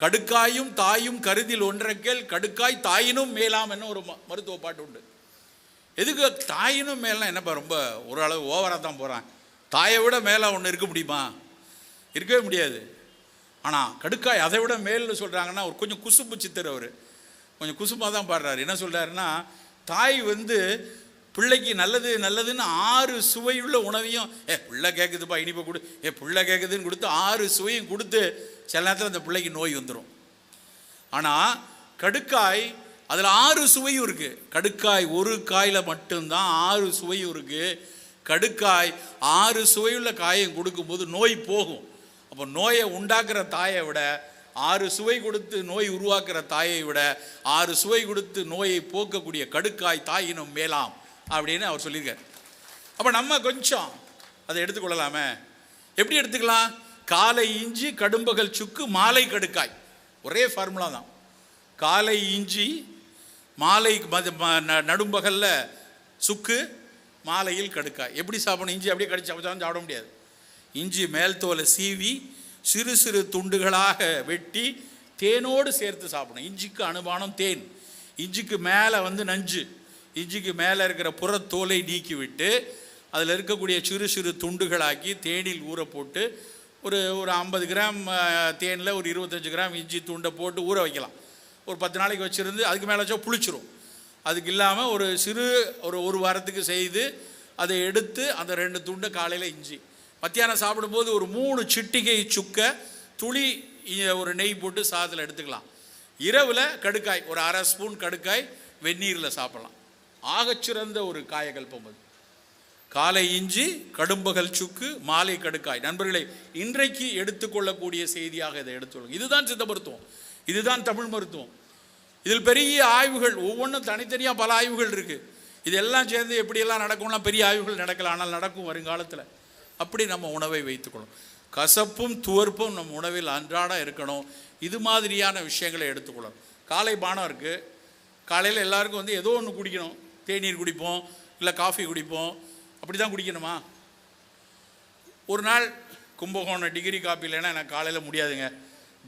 கடுக்காயும் தாயும் கருதில் ஒன்றக்கேல் கடுக்காய் தாயினும் மேலாம் என்ன ஒரு ம- மருத்துவ பாட்டு உண்டு. எதுக்கு தாயினும் மேலாம் என்னப்பா ரொம்ப ஓரளவு ஓவராக தான் போகிறான் தாயை விட மேலே ஒன்று இருக்க முடியுமா? இருக்கவே முடியாது. ஆனால் கடுக்காய் அதை விட மேல்னு சொல்கிறாங்கன்னா ஒரு கொஞ்சம் குசும்பு சித்தர் அவர். கொஞ்சம் குசுமாக தான் பாடுறாரு. என்ன சொல்கிறாருன்னா தாய் வந்து பிள்ளைக்கு நல்லது நல்லதுன்னு ஆறு சுவையுள்ள உணவையும் ஏ பிள்ளை கேட்குதுப்பா இனிப்பை கொடு. ஏ பிள்ளை கேட்குதுன்னு கொடுத்து ஆறு சுவையும் கொடுத்து சில நேரத்தில் அந்த பிள்ளைக்கு நோய் வந்துடும் ஆனால் கடுக்காய் அதில் ஆறு சுவையும் இருக்குது கடுக்காய் ஒரு காயில் மட்டும்தான் ஆறு சுவையும் இருக்குது கடுக்காய் ஆறு சுவையுள்ள காயம் கொடுக்கும்போது நோய் போகும். அப்போ நோயை உண்டாக்குற தாயை விட ஆறு சுவை கொடுத்து நோய் உருவாக்குற தாயை விட ஆறு சுவை கொடுத்து நோயை போக்கக்கூடிய கடுக்காய் தாயினும் மேலாம். அப்படின்னு அவர் சொல்லியிருக்கார். அப்போ நம்ம கொஞ்சம் அதை எடுத்துக்கொள்ளலாமே. எப்படி எடுத்துக்கலாம்? காலை இஞ்சி கடும்பகல் சுக்கு மாலை கடுக்காய். ஒரே ஃபார்முலா தான். காலை இஞ்சி மாலை நடும்பகலில் நடும்பகல்ல சுக்கு மாலையில் கடுக்காய். எப்படி சாப்பிடணும்? இஞ்சி அப்படியே கடிச்சு சாப்பிட்டாலும் சாப்பிட முடியாது. இஞ்சி மேல் தோலை சீவி சிறு சிறு துண்டுகளாக வெட்டி தேனோடு சேர்த்து சாப்பிடணும். இஞ்சிக்கு அனுமானம் தேன். இஞ்சிக்கு மேலே வந்து நஞ்சு. இஞ்சிக்கு மேலே இருக்கிற புறத்தோலை நீக்கிவிட்டு அதில் இருக்கக்கூடிய சிறு சிறு துண்டுகளாக்கி தேனில் ஊற போட்டு ஒரு ஒரு ஐம்பது கிராம் தேனில் ஒரு இருபத்தஞ்சு கிராம் இஞ்சி துண்டை போட்டு ஊற வைக்கலாம். ஒரு பத்து நாளைக்கு வச்சுருந்து அதுக்கு மேலே வச்சா புளிச்சிரும். அதுக்கு இல்லாமல் ஒரு சிறு ஒரு ஒரு வாரத்துக்கு செய்து அதை எடுத்து அந்த ரெண்டு துண்டை காலையில் இஞ்சி. மத்தியானம் சாப்பிடும்போது ஒரு மூணு சிட்டிகை சுக்க துளி ஒரு நெய் போட்டு சாதத்தில் எடுத்துக்கலாம். இரவில் கடுக்காய் ஒரு அரை ஸ்பூன் கடுக்காய் வெந்நீரில் சாப்பிட்லாம். ஆகச்சிறந்த ஒரு காயகல்பம் அது. காலை இஞ்சி கடும்பகல் சுக்கு மாலை கடுக்காய். நண்பர்களை இன்றைக்கு எடுத்துக்கொள்ளக்கூடிய செய்தியாக இதை எடுத்துக்கொள்ளுங்க. இதுதான் சித்த மருத்துவம். இதுதான் தமிழ் மருத்துவம். இதில் பெரிய ஆய்வுகள் ஒவ்வொன்றும் தனித்தனியாக பல ஆய்வுகள் இருக்குது இதெல்லாம் சேர்ந்து எப்படியெல்லாம் நடக்கும்லாம் பெரிய ஆய்வுகள் நடக்கலாம் ஆனால் நடக்கும் வருங்காலத்தில். அப்படி நம்ம உணவை வைத்துக்கணும் கசப்பும் துவர்ப்பும் நம்ம உணவில் அன்றாட இருக்கணும். இது மாதிரியான விஷயங்களை எடுத்துக்கொள்ளணும். காலை பானம் இருக்குது காலையில் எல்லாருக்கும் வந்து ஏதோ ஒன்று குடிக்கணும். தேநீர் குடிப்போம் இல்லை காஃபி குடிப்போம் அப்படி தான் குடிக்கணுமா? ஒரு நாள் கும்பகோணம் டிகிரி காப்பி இல்லைன்னா எனக்கு காலையில் முடியாதுங்க.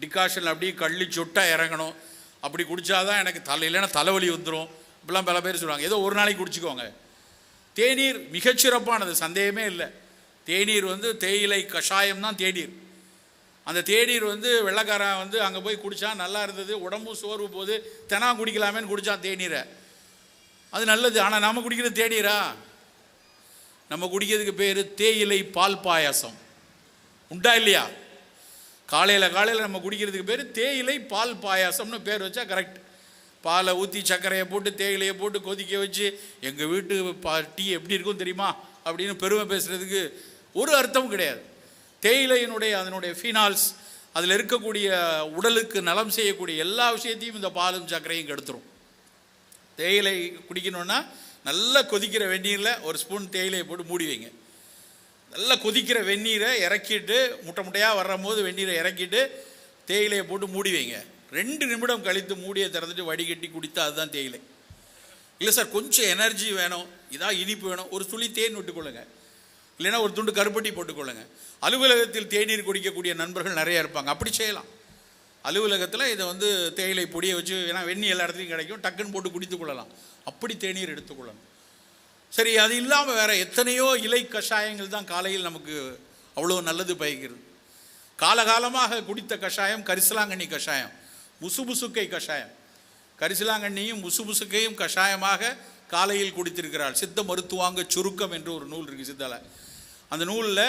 டிகாஷன் அப்படியே கள்ளி சொட்டாக இறங்கணும். அப்படி குடித்தாதான் எனக்கு தலை இல்லைன்னா தலைவலி வந்துடும் இப்படிலாம் பல பேர் சொல்லுவாங்க. ஏதோ ஒரு நாளைக்கு குடிச்சுக்கோங்க. தேநீர் மிகச்சிறப்பானது சந்தேகமே இல்லை. தேநீர் வந்து தேயிலை கஷாயம் தான் தேநீர். அந்த தேநீர் வந்து வெள்ளைக்காரன் வந்து அங்கே போய் குடித்தா நல்லா இருந்தது உடம்பும் சோர்வு போது தினா குடிக்கலாமேன்னு குடித்தான் தேநீரை. அது நல்லது. ஆனால் நம்ம குடிக்கிற தேநீரா நம்ம குடிக்கிறதுக்கு பேர் தேயிலை பால் பாயாசம். உண்டா இல்லையா? காலையில் காலையில் நம்ம குடிக்கிறதுக்கு பேர் தேயிலை பால் பாயாசம்னு பேர் வச்சா கரெக்ட் பாலை ஊற்றி சர்க்கரையை போட்டு தேயிலையை போட்டு கொதிக்க வச்சு எங்கள் வீட்டு பா டீ எப்படி இருக்கும் தெரியுமா? அப்படின்னு பெருமை பேசுகிறதுக்கு ஒரு அர்த்தமும் கிடையாது. தேயிலையினுடைய அதனுடைய ஃபினால்ஸ் அதில் இருக்கக்கூடிய உடலுக்கு நலம் செய்யக்கூடிய எல்லா விஷயத்தையும் இந்த பாலும் சர்க்கரையும் கெடுத்துரும். தேயிலை குடிக்கணுன்னா நல்லா கொதிக்கிற வெந்நீரில் ஒரு ஸ்பூன் தேயிலையை போட்டு மூடி வைங்க. நல்லா கொதிக்கிற வெந்நீரை இறக்கிட்டு முட்டை முட்டையாக வரும்போது வெந்நீரை இறக்கிட்டு தேயிலையை போட்டு மூடி வைங்க. ரெண்டு நிமிடம் கழித்து மூடியை திறந்துட்டு வடிகட்டி குடித்தா அதுதான் தேயிலை. இல்லை சார் கொஞ்சம் எனர்ஜி வேணும் இதாக இனிப்பு வேணும் ஒரு துளி தேன் விட்டுக்கொள்ளுங்க. இல்லைன்னா ஒரு துண்டு கருப்பட்டி போட்டுக்கொள்ளுங்க. அலுவலகத்தில் தேநீர் குடிக்கக்கூடிய நண்பர்கள் நிறைய இருப்பாங்க அப்படி செய்யலாம். அலுவலகத்தில் இதை வந்து தேயிலை பொடியை வச்சு ஏன்னா வெந்நி எல்லா இடத்துலையும் கிடைக்கும். டக்குன்னு போட்டு குடித்துக்கொள்ளலாம் அப்படி தேநீர் எடுத்துக்கொள்ளணும் சரி அது இல்லாமல் வேறு எத்தனையோ இலை கஷாயங்கள் தான் காலையில் நமக்கு அவ்வளோ நல்லது பயக்கிறது. காலகாலமாக குடித்த கஷாயம் கரிசலாங்கண்ணி கஷாயம் முசுபுசுக்கை கஷாயம். கரிசலாங்கண்ணியும் முசுபுசுக்கையும் கஷாயமாக காலையில் குடித்திருக்கிறாள். சித்த மருத்துவாங்க சுருக்கம் என்று ஒரு நூல் இருக்குது சித்தால. அந்த நூலில்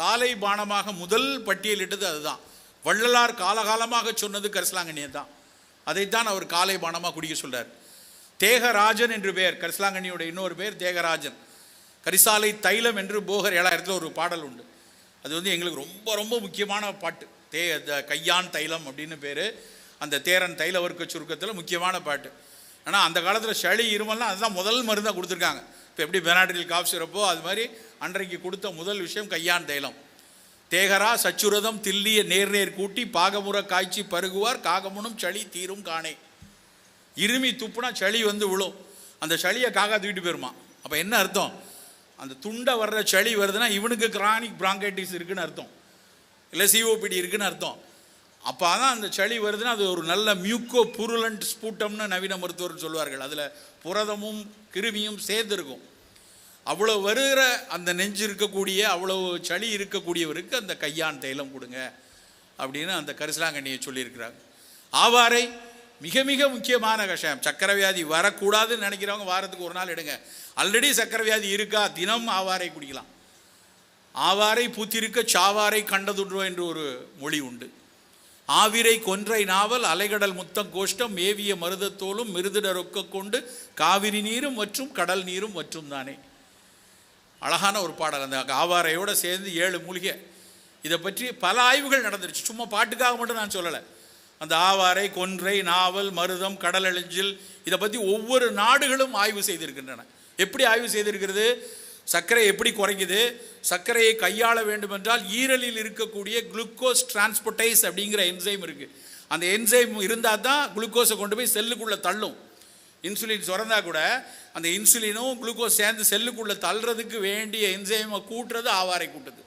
காலை பானமாக முதல் பட்டியலிட்டது அதுதான். வள்ளலார் காலகாலமாக சொன்னது கரிசலாங்கண்ணியை தான். அதைத்தான் அவர் காலை பானமாக குடிக்க சொல்கிறார் தேகராஜன் என்று பெயர். கரிசலாங்கண்ணியோட இன்னொரு பேர் தேகராஜன். கரிசாலை தைலம் என்று போகர் ஏழாயிரத்தில் ஒரு பாடல் உண்டு. அது வந்து எங்களுக்கு ரொம்ப ரொம்ப முக்கியமான பாட்டு. தே த- கையான் தைலம் அப்படின்னு பேர். அந்த தேரன் தைல வர்க்க சுருக்கத்தில் முக்கியமான பாட்டு. ஆனால் அந்த காலத்தில் சளி இருமல்லாம் அதுதான் முதல் மருந்தாக கொடுத்துருக்காங்க. இப்போ எப்படி பெனாட்ரில் காஃப் சிறப்போ அது மாதிரி அன்றைக்கு கொடுத்த முதல் விஷயம் கையான் தைலம். தேகரா சச்சுரதம் தில்லிய நேர் நேர் கூட்டி பாகமுற காய்ச்சி பருகுவார் காகமுனும் சளி தீரும் காணே. இருமி துப்புனா சளி வந்து விழும். அந்த சளியை காக்கா தூக்கிட்டு போயிருமா. அப்போ என்ன அர்த்தம்? அந்த துண்டை வர்ற சளி வருதுன்னா இவனுக்கு கிரானிக் பிராங்கைட்டிஸ் இருக்குன்னு அர்த்தம். இல்லை சிஓபிடி இருக்குன்னு அர்த்தம். அப்போ தான் அந்த சளி வருதுன்னா அது ஒரு நல்ல மியூக்கோ புருலண்ட் ஸ்பூட்டம்னு நவீன மருத்துவர் சொல்லுவார்கள் அதில் புரதமும் கிருமியும் சேர்ந்துருக்கும். அவ்வளோ வருகிற அந்த நெஞ்சு இருக்கக்கூடிய அவ்வளோ சளி இருக்கக்கூடியவருக்கு அந்த கையான் தைலம் கொடுங்க அப்படின்னு அந்த கரிசலாங்கண்ணியை சொல்லியிருக்கிறாங்க. ஆவாரை மிக மிக முக்கியமான கஷாயம் சக்கரவியாதி வரக்கூடாதுன்னு நினைக்கிறவங்க வாரத்துக்கு ஒரு நாள் எடுங்க. ஆல்ரெடி சக்கரவியாதி இருக்கா? தினம் ஆவாரை குடிக்கலாம். ஆவாரை பூத்திருக்க சாவாரை கண்டதுன்றோ என்று ஒரு மொழி உண்டு. ஆவிரை கொன்றை நாவல் அலைகடல் முத்தம் கோஷ்டம் மேவிய மருதத்தோலும் மிருதிட ரொக்க கொண்டு காவிரி நீரும் மற்றும் கடல் நீரும் மற்றும் தானே. அழகான ஒரு பாடல். அந்த ஆவாரையோடு சேர்ந்து ஏழு மூலிகை. இதை பற்றி பல ஆய்வுகள் நடந்துருச்சு. சும்மா பாட்டுக்காக மட்டும் நான் சொல்லலை. அந்த ஆவாரை கொன்றை நாவல் மருதம் கடல் இதை பற்றி ஒவ்வொரு நாடுகளும் ஆய்வு செய்திருக்கின்றன. எப்படி ஆய்வு செய்திருக்கிறது? சர்க்கரை எப்படி குறைக்குது? சர்க்கரையை கையாள வேண்டுமென்றால் ஈரலில் இருக்கக்கூடிய குளுக்கோஸ் டிரான்ஸ்போர்டைஸ் அப்படிங்கிற என்சைம் இருக்குது அந்த என்சைம் இருந்தால் தான் குளுக்கோஸை கொண்டு போய் செல்லுக்குள்ளே தள்ளும். இன்சுலின் சுரந்தா கூட அந்த இன்சுலினும் குளுக்கோஸ் சேர்ந்து செல்லுக்குள்ளே தள்ளுறதுக்கு வேண்டிய என்சைமை கூட்டுறது ஆவாரை கூட்டுது.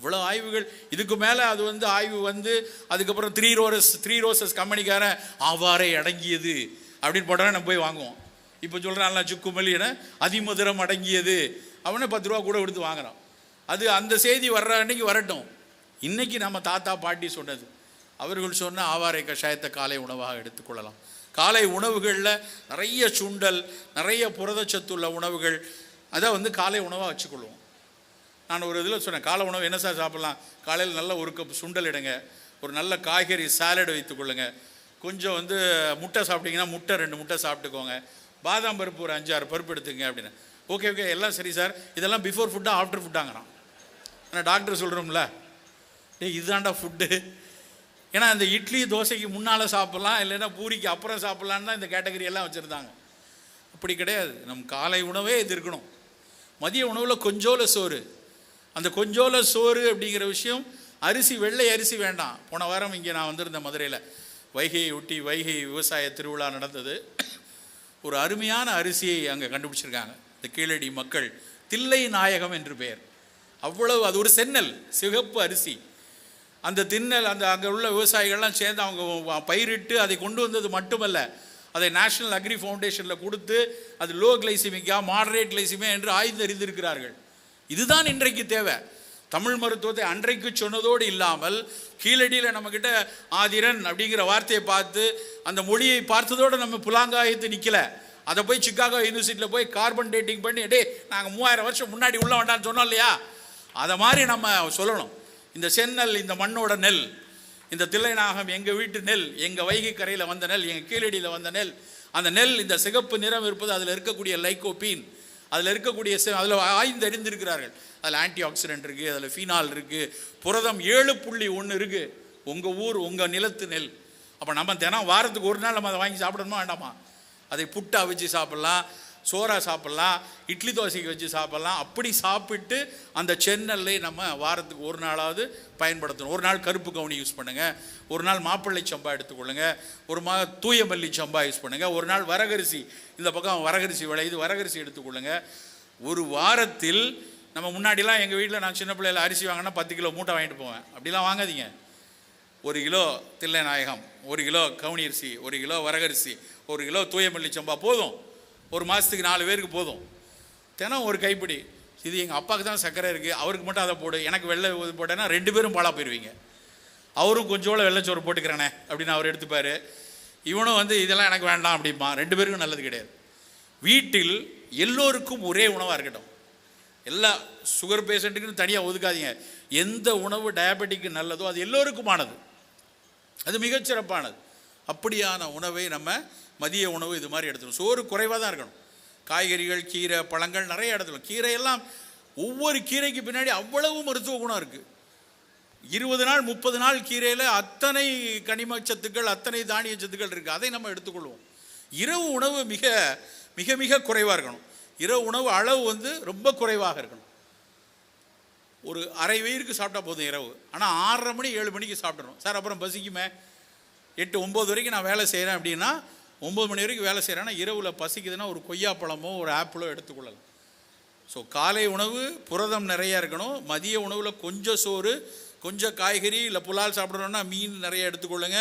இவ்வளோ ஆய்வுகள். இதுக்கு மேலே அது வந்து ஆய்வு வந்து அதுக்கப்புறம் த்ரீ ரோரஸ் த்ரீ ரோசஸ் கம்பெனிக்காரன் ஆவாரை அடங்கியது அப்படின்னு போட்டால் நம்ம போய் வாங்குவோம். இப்போ சொல்கிறான்ல சுக்கு மல்லியனை அதிமதுரம் அடங்கியது. அவனே பத்து ரூபா கூட கொடுத்து வாங்குறான். அது அந்த செய்தி வர்ற அன்னைக்கு வரட்டும். இன்னைக்கு நம்ம தாத்தா பாட்டி சொன்னது. அவர்கள் சொன்ன ஆவாரை கஷாயத்தை காலை உணவாக எடுத்துக்கொள்ளலாம். காலை உணவுகளில் நிறைய சுண்டல் நிறைய புரதச்சத்துள்ள உணவுகள். அதை வந்து காலை உணவாக வச்சுக்கொள்வோம். நான் ஒரு இதில் சொன்னேன் காலை உணவு என்ன சார் சாப்பிட்லாம்? காலையில் நல்ல ஒரு கப் சுண்டல் இடுங்க ஒரு நல்ல காய்கறி சாலட் வைத்துக்கொள்ளுங்க கொஞ்சம் வந்து முட்டை சாப்பிட்டீங்கன்னா முட்டை ரெண்டு முட்டை சாப்பிட்டுக்கோங்க. பாதாம் பருப்பு ஒரு அஞ்சாறு பருப்பு எடுத்துங்க அப்படின்னு. ஓகே ஓகே எல்லாம் சரி சார். இதெல்லாம் பிஃபோர் ஃபுட்டாக ஆஃப்டர் ஃபுட்டாங்கிறான் ஆனால் டாக்டர் சொல்கிறோம்ல ஏ இதுதான்டா ஃபுட்டு ஏன்னா இந்த இட்லி தோசைக்கு முன்னால் சாப்பிட்லாம் இல்லைன்னா பூரிக்கு அப்புறம் சாப்பிட்லான்னு தான் இந்த கேட்டகரி எல்லாம் வச்சுருந்தாங்க. அப்படி கிடையாது. நம் காலை உணவே இது இருக்கணும். மதிய உணவில் கொஞ்சோல சோறு. அந்த கொஞ்சோல சோறு அப்படிங்கிற விஷயம் அரிசி வெள்ளை அரிசி வேண்டாம். போன வாரம் இங்கே நான் வந்திருந்தேன் மதுரையில். வைகையை ஒட்டி வைகை விவசாய திருவிழா நடந்தது. ஒரு அருமையான அரிசியை அங்கே கண்டுபிடிச்சிருக்காங்க. இந்த கீழடி மக்கள். தில்லை நாயகம் என்று பெயர். அவ்வளவு அது ஒரு சென்னல் சிகப்பு அரிசி. அந்த திண்ணல் அந்த அங்கே உள்ள விவசாயிகள்லாம் சேர்ந்து அவங்க பயிரிட்டு அதை கொண்டு வந்தது மட்டுமல்ல. அதை நேஷனல் அக்ரி ஃபவுண்டேஷனில் கொடுத்து அது லோ கிளைசிமிக்கா மாடரேட் கிளைசிமியா என்று ஆய்ந்து அறிந்திருக்கிறார்கள். இதுதான் இன்றைக்கு தேவை. தமிழ் மருத்துவத்தை அன்றைக்கு சொன்னதோடு இல்லாமல் கீழடியில் நம்மக்கிட்ட ஆதிரன் அப்படிங்கிற வார்த்தையை பார்த்து அந்த மொழியை பார்த்ததோடு நம்ம புலாங்காயத்து நிற்கல அதை போய் சிக்காகோ யூனிவர்சிட்டியில் போய் கார்பன் டேட்டிங் பண்ணி டே நாங்கள் மூவாயிரம் வருஷம் முன்னாடி உள்ள வேண்டாம்னு சொன்னோம் இல்லையா? அதை மாதிரி நம்ம சொல்லணும். இந்த செந்நெல் இந்த மண்ணோட நெல் இந்த தில்லைநாகம் எங்கள் வீட்டு நெல் எங்கள் வைகை கரையில் வந்த நெல் எங்கள் கீழடியில் வந்த நெல் அந்த நெல் இந்த சிகப்பு நிறம் இருப்பது அதில் இருக்கக்கூடிய லைக்கோபீன் அதில் இருக்கக்கூடிய அதில் ஆய்ந்து அறிந்திருக்கிறார்கள். அதில் ஆன்டி ஆக்சிடென்ட் இருக்குது அதில் ஃபீனால் இருக்குது புரதம் ஏழு புள்ளி ஒன்று இருக்குது உங்கள் ஊர் உங்கள் நிலத்து நெல். அப்போ நம்ம தினம் வாரத்துக்கு ஒரு நாள் நம்ம அதை வாங்கி சாப்பிடணுமா வேண்டாமா? அதை புட்டா வச்சு சாப்பிட்லாம். சோறா சாப்பிட்லாம் இட்லி தோசைக்கு வச்சு சாப்பிட்லாம். அப்படி சாப்பிட்டு அந்த சென்னல்லை நம்ம வாரத்துக்கு ஒரு நாளாவது பயன்படுத்தணும். ஒரு நாள் கருப்பு கவுனி யூஸ் பண்ணுங்கள் ஒரு நாள் மாப்பிள்ளை சம்பா எடுத்துக்கொள்ளுங்க. ஒரு மா தூய மல்லி சம்பா யூஸ் பண்ணுங்கள் ஒரு நாள் வரகரிசி இந்த பக்கம் வரகரிசி விளையுது வரகரிசி எடுத்துக்கொள்ளுங்க. ஒரு வாரத்தில் நம்ம முன்னாடிலாம் எங்கள் வீட்டில் நான் சின்ன பிள்ளையில் அரிசி வாங்கினா பத்து கிலோ மூட்டை வாங்கிட்டு போவேன். அப்படிலாம் வாங்காதீங்க. ஒரு கிலோ தில்லை நாயகம் ஒரு கிலோ கவுனி அரிசி ஒரு கிலோ வரகரிசி ஒரு கிலோ தூயமல்லி சம்பா போதும். ஒரு மாதத்துக்கு நாலு பேருக்கு போதும். தினம் ஒரு கைப்பிடி. இது எங்கள் அப்பாவுக்கு தான் சர்க்கரை இருக்குது அவருக்கு மட்டும் அதை போடு. எனக்கு வெள்ளை போட்டேன்னா ரெண்டு பேரும் பாலாக போயிடுவீங்க அவரும் கொஞ்சோட வெள்ளைச்சோறு போட்டுக்கிறேனே அப்படின்னு அவர் எடுத்துப்பார். இவனும் வந்து இதெல்லாம் எனக்கு வேண்டாம் அப்படிம்பான். ரெண்டு பேருக்கும் நல்லது கிடையாது. வீட்டில் எல்லோருக்கும் ஒரே உணவாக இருக்கட்டும். எல்லா சுகர் பேஷண்ட்டுக்குன்னு தனியாக ஒதுக்காதீங்க. எந்த உணவு டயபெட்டிக்கு நல்லதோ அது எல்லோருக்குமானது. அது மிகச்சிறப்பானது. அப்படியான உணவை நம்ம மதிய உணவு இது மாதிரி எடுத்துக்கணும். சோறு குறைவாக தான் இருக்கணும். காய்கறிகள் கீரை பழங்கள் நிறைய எடுத்துக்கணும். கீரையெல்லாம் ஒவ்வொரு கீரைக்கு பின்னாடி அவ்வளவு மருத்துவ குணம் இருக்குது இருபது நாள் முப்பது நாள் கீரையில் அத்தனை கனிம சத்துக்கள் அத்தனை தானிய சத்துக்கள் இருக்குது அதை நம்ம எடுத்துக்கொள்வோம். இரவு உணவு மிக மிக மிக குறைவாக இருக்கணும். இரவு உணவு அளவு வந்து ரொம்ப குறைவாக இருக்கணும். ஒரு அரை வயிறுக்கு சாப்பிட்டா போதும் இரவு. ஆனால் ஆறரை மணி ஏழு மணிக்கு சாப்பிட்றோம் சார் அப்புறம் பசிக்குமே. எட்டு ஒம்பது வரைக்கும் நான் வேலை செய்கிறேன் அப்படின்னா ஒம்பது மணி வரைக்கும் வேலை செய்கிறேன்னா இரவில் பசிக்குதுன்னா ஒரு கொய்யாப்பழமோ ஒரு ஆப்பிளோ எடுத்துக்கொள்ளலாம். ஸோ காலை உணவு புரதம் நிறையா இருக்கணும். மதிய உணவில் கொஞ்சம் சோறு கொஞ்சம் காய்கறி இல்லை புலால் சாப்பிட்றோன்னா மீன் நிறைய எடுத்துக்கொள்ளுங்க.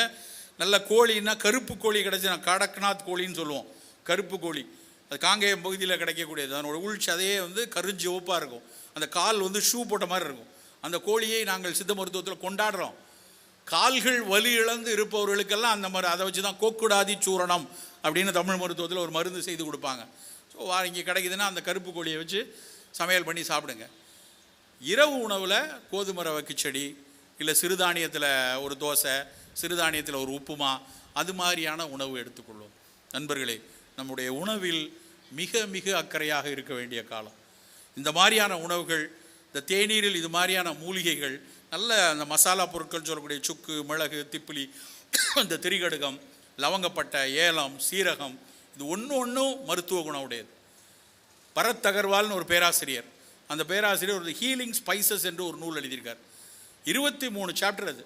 நல்ல கோழின்னா கருப்பு கோழி கிடச்சினா கடக்நாத் கோழின்னு சொல்லுவோம். கருப்பு கோழி. அது காங்கேயம் பகுதியில் கிடைக்கக்கூடியது. அதனோட உள் சதையே வந்து கருஞ்சிவப்பாக இருக்கும். அந்த கால் வந்து ஷூ போட்ட மாதிரி இருக்கும். அந்த கோழியை நாங்கள் சித்த மருத்துவத்தில் கொண்டாடுறோம். கால்கள் வலி இழந்து இருப்பவர்களுக்கெல்லாம் அந்த மாதிரி அதை வச்சு தான் கோக்குடாதி சூரணம் அப்படின்னு தமிழ் மருத்துவத்தில் ஒரு மருந்து செய்து கொடுப்பாங்க. ஸோ இங்கே கிடைக்குதுன்னா அந்த கருப்பு கோழியை வச்சு சமையல் பண்ணி சாப்பிடுங்க. இரவு உணவில் கோதுமை ரவை கிச்சடி இல்லை சிறுதானியத்தில் ஒரு தோசை சிறுதானியத்தில் ஒரு உப்புமா அது மாதிரியான உணவு எடுத்துக்கொள்வோம். நண்பர்களே நம்முடைய உணவில் மிக மிக அக்கறையாக இருக்க வேண்டிய காலம். இந்த மாதிரியான உணவுகள் இந்த தேநீரில் இது மாதிரியான மூலிகைகள் நல்ல அந்த மசாலா பொருட்கள் சொல்லக்கூடிய சுக்கு மிளகு திப்பிலி இந்த திரிகடுகம் லவங்கப்பட்டை ஏலம் சீரகம் இது ஒன்று ஒன்றும் மருத்துவ குணம் உடையது. பரத் அகர்வால்னு ஒரு பேராசிரியர். அந்த பேராசிரியர் ஒரு ஹீலிங் ஸ்பைசஸ் என்று ஒரு நூல் எழுதியிருக்கார். இருபத்தி மூணு சாப்டர் அது.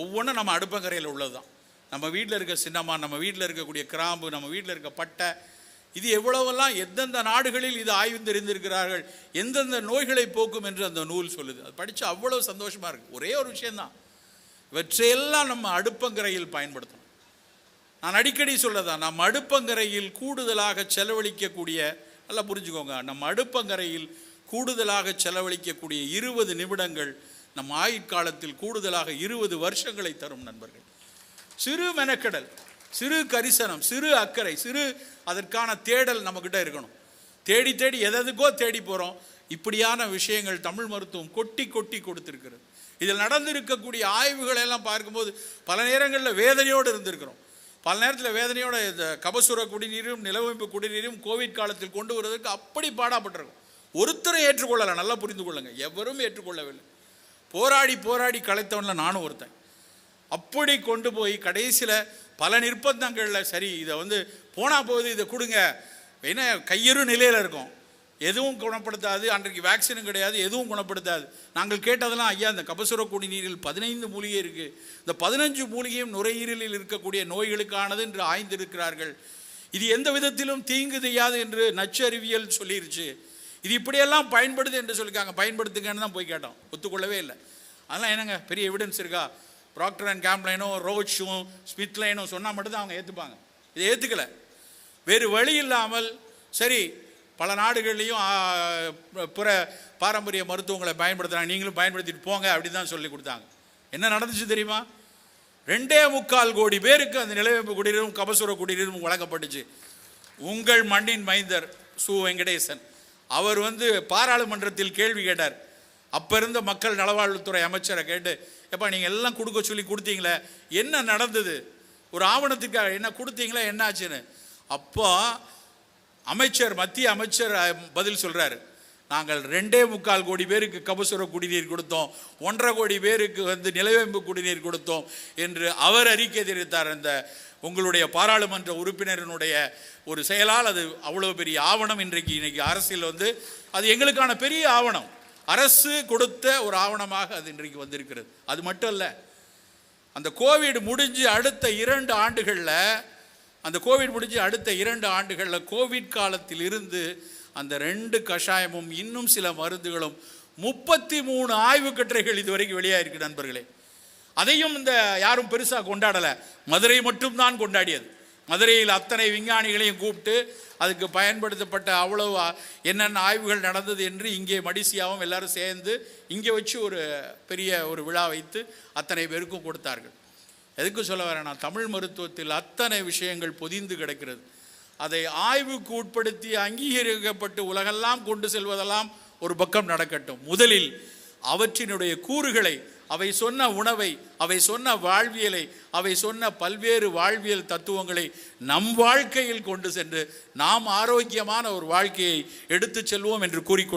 ஒவ்வொன்றும் நம்ம அடுப்பங்கரையில் உள்ளது தான் நம்ம வீட்டில் இருக்க சின்னம்மா நம்ம வீட்டில் இருக்கக்கூடிய கிராம்பு நம்ம வீட்டில் இருக்க பட்டை இது எவ்வளவெல்லாம் எந்தெந்த நாடுகளில் இது ஆய்வு தெரிந்திருக்கிறார்கள் எந்தெந்த நோய்களை போக்கும் என்று அந்த நூல் சொல்லுது. அது படித்து அவ்வளோ சந்தோஷமாக இருக்குது ஒரே ஒரு விஷயந்தான் இவற்றையெல்லாம் நம்ம அடுப்பங்கரையில் பயன்படுத்தணும். நான் அடிக்கடி சொல்லதான் நம்ம அடுப்பங்கரையில் கூடுதலாக செலவழிக்கக்கூடிய நல்லா புரிஞ்சுக்கோங்க நம்ம அடுப்பங்கரையில் கூடுதலாக செலவழிக்கக்கூடிய இருபது நிமிடங்கள் நம் ஆயுட்காலத்தில் கூடுதலாக இருபது வருஷங்களை தரும் நண்பர்கள். சிறு மெனக்கெடல் சிறு கரிசனம் சிறு அக்கறை சிறு அதற்கான தேடல் நம்மக்கிட்ட இருக்கணும். தேடி தேடி எதற்கோ தேடி போகிறோம் இப்படியான விஷயங்கள் தமிழ் மருத்துவம் கொட்டி கொட்டி கொடுத்துருக்கிறது. இதில் நடந்திருக்கக்கூடிய ஆய்வுகளை எல்லாம் பார்க்கும்போது பல நேரங்களில் வேதனையோடு இருந்திருக்கிறோம். பல நேரத்தில் வேதனையோட இந்த கபசுர குடிநீரும் நிலவமைப்பு குடிநீரும் கோவிட் காலத்தில் கொண்டு வருவதற்கு அப்படி பாடாப்பட்டிருக்கும். ஒருத்தரும் ஏற்றுக்கொள்ளலை நல்லா புரிந்து கொள்ளுங்கள் எவரும் ஏற்றுக்கொள்ளவில்லை. போராடி போராடி கலைத்தவனில் நானும் ஒருத்தன். அப்படி கொண்டு போய் கடைசியில் பல நிர்பந்தங்களில் சரி இதை வந்து போனால் போகுது இதை கொடுங்க. என்ன கையறு நிலையில் இருக்கும். எதுவும் குணப்படுத்தாது அன்றைக்கு வேக்சினும் கிடையாது எதுவும் குணப்படுத்தாது. நாங்கள் கேட்டதெல்லாம் ஐயா இந்த கபசுர குடிநீரில் பதினைந்து மூலிகை இருக்குது இந்த பதினஞ்சு மூலிகையும் நுரையீரலில் இருக்கக்கூடிய நோய்களுக்கானது என்று ஆய்ந்திருக்கிறார்கள். இது எந்த விதத்திலும் தீங்கு செய்யாது என்று நச்சு அறிவியல் சொல்லிருச்சு. இது இப்படியெல்லாம் பயன்படுது என்று சொல்லியிருக்காங்க பயன்படுத்துங்கன்னு தான் போய் கேட்டோம். ஒத்துக்கொள்ளவே இல்லை. அதெல்லாம் என்னங்க பெரிய எவிடன்ஸ் இருக்கா? ப்ராக்டர் அண்ட் கேம்ப்லைனும் ரோச்சும் ஸ்மித்லைனும் சொன்னால் மட்டும்தான் அவங்க ஏற்றுப்பாங்க இதை ஏற்றுக்கலை வேறு வழி இல்லாமல் சரி பல நாடுகள்லையும் பிற பாரம்பரிய மருத்துவங்களை பயன்படுத்துகிறாங்க நீங்களும் பயன்படுத்திட்டு போங்க அப்படி தான் சொல்லி கொடுத்தாங்க. என்ன நடந்துச்சு தெரியுமா? ரெண்டே முக்கால் கோடி பேருக்கு அந்த நிலவேம்பு குடிநீரும் கபசுர குடிநீரும் வழங்கப்பட்டுச்சு. உங்கள் மண்ணின் மைந்தர் சு. வெங்கடேசன். அவர் வந்து பாராளுமன்றத்தில் கேள்வி கேட்டார். அப்போ இருந்த மக்கள் நலவாழ்வுத்துறை அமைச்சரை கேட்டு எப்பா நீங்கள் எல்லாம் கொடுக்க சொல்லி கொடுத்தீங்களே என்ன நடந்தது? ஒரு ஆவணத்துக்காக என்ன கொடுத்தீங்களா என்னாச்சுன்னு? அப்போ அமைச்சர் மத்திய அமைச்சர் பதில் சொல்கிறார் நாங்கள் ரெண்டே முக்கால் கோடி பேருக்கு கபசுர குடிநீர் கொடுத்தோம். ஒன்றரை கோடி பேருக்கு வந்து நிலவேம்பு குடிநீர் கொடுத்தோம் என்று அவர் அறிக்கை தெரிவித்தார். அந்த உங்களுடைய பாராளுமன்ற உறுப்பினரினுடைய ஒரு செயலால் அது அவ்வளோ பெரிய ஆவணம் இன்றைக்கு இன்றைக்கி அரசியல் வந்து அது எங்களுக்கான பெரிய ஆவணம். அரசு கொடுத்த ஒரு ஆவணமாக அது இன்றைக்கு வந்திருக்கிறது. அது மட்டும் இல்லை அந்த கோவிட் முடிஞ்சு அடுத்த இரண்டு ஆண்டுகளில் அந்த கோவிட் முடிஞ்சு அடுத்த இரண்டு ஆண்டுகளில் கோவிட் காலத்தில் இருந்து அந்த ரெண்டு கஷாயமும் இன்னும் சில மருந்துகளும் முப்பத்தி மூணு ஆய்வு கட்டுரைகள் இதுவரைக்கும் வெளியாகிருக்கு நண்பர்களே. அதையும் இந்த யாரும் பெருசாக கொண்டாடலை. மதுரை மட்டும்தான் கொண்டாடியது. மதுரையில் அத்தனை விஞ்ஞானிகளையும் கூப்பிட்டு அதுக்கு பயன்படுத்தப்பட்ட அவ்வளவு என்னென்ன ஆய்வுகள் நடந்தது என்று இங்கே மடிசியாவும் எல்லாரும் சேர்ந்து இங்கே வச்சு ஒரு பெரிய ஒரு விழா வைத்து அத்தனை பேருக்கும் கொடுத்தார்கள். எதுக்கு சொல்ல வரேன்னா தமிழ் மருத்துவத்தில் அத்தனை விஷயங்கள் பொதிந்து கிடக்கிறது. அதை ஆய்வுக்கு உட்படுத்தி அங்கீகரிக்கப்பட்டு உலகெல்லாம் கொண்டு செல்வதெல்லாம் ஒரு பக்கம் நடக்கட்டும். முதலில் அவற்றினுடைய கூறுகளை அவை சொன்ன உணவை அவை சொன்ன வாழ்வியலை அவை சொன்ன பல்வேறு வாழ்வியல் தத்துவங்களை நம் வாழ்க்கையில் கொண்டு சென்று நாம் ஆரோக்கியமான ஒரு வாழ்க்கையை எடுத்துச் செல்வோம் என்று கூறிக்கொண்டு